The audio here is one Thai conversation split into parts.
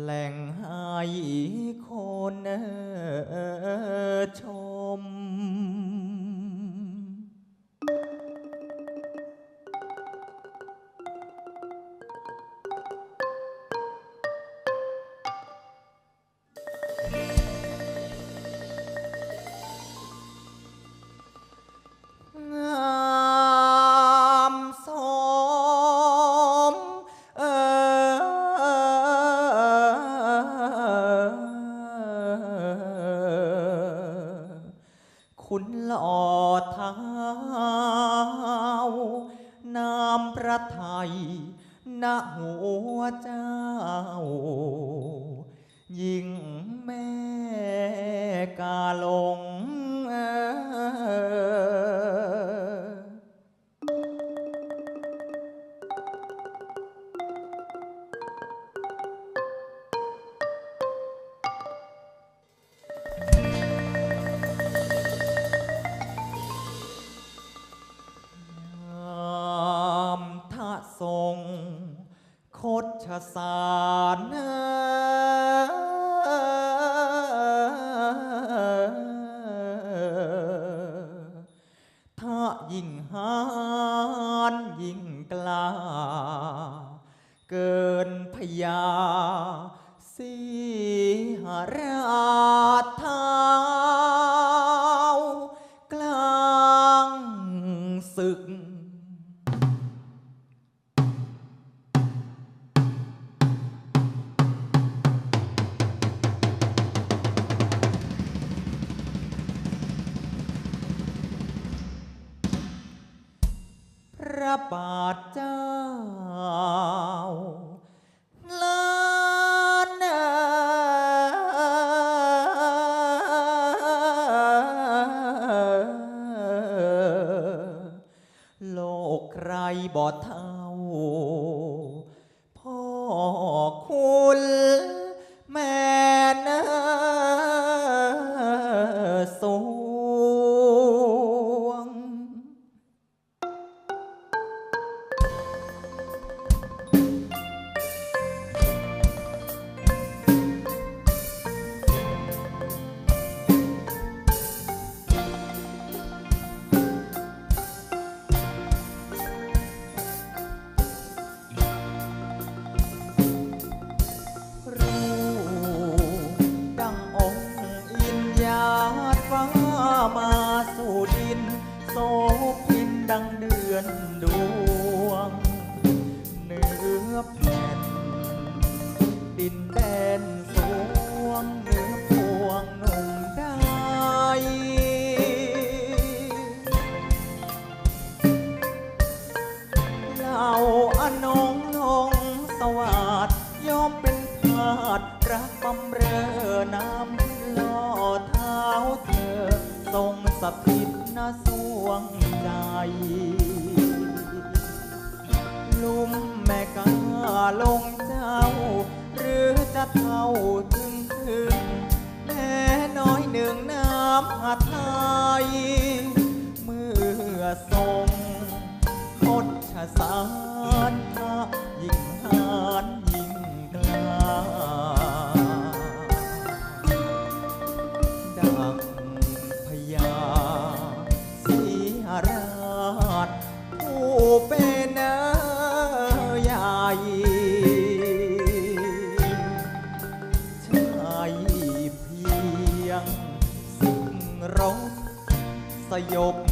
แหล่งให้คนชม คุณหล่อเท้านามพระไทยณหัวเจ้า ยิ่งแม่กาโล สารถ้ายิ่งหานยิ่งกล้า เกินพยาสีหรา ระบาทเจ้าล้านโลกใครบ่เท่า พ่อคุณแม่นา พินดังเดือนดวง เนื้อแผ่น ดินแดนสวงเนื้อพวงหนุ่มได้เหล่าอนงลงสวัสดยอมเป็นทาสรักบำเรอน้ำล่อเท้าเธอทรงสถิต วงใจ ลุ่มแม่กาลงเจ้า หรือจะเท่าถึงถึงแม่น้อยหนึ่งน้ำหาไท ส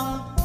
ดั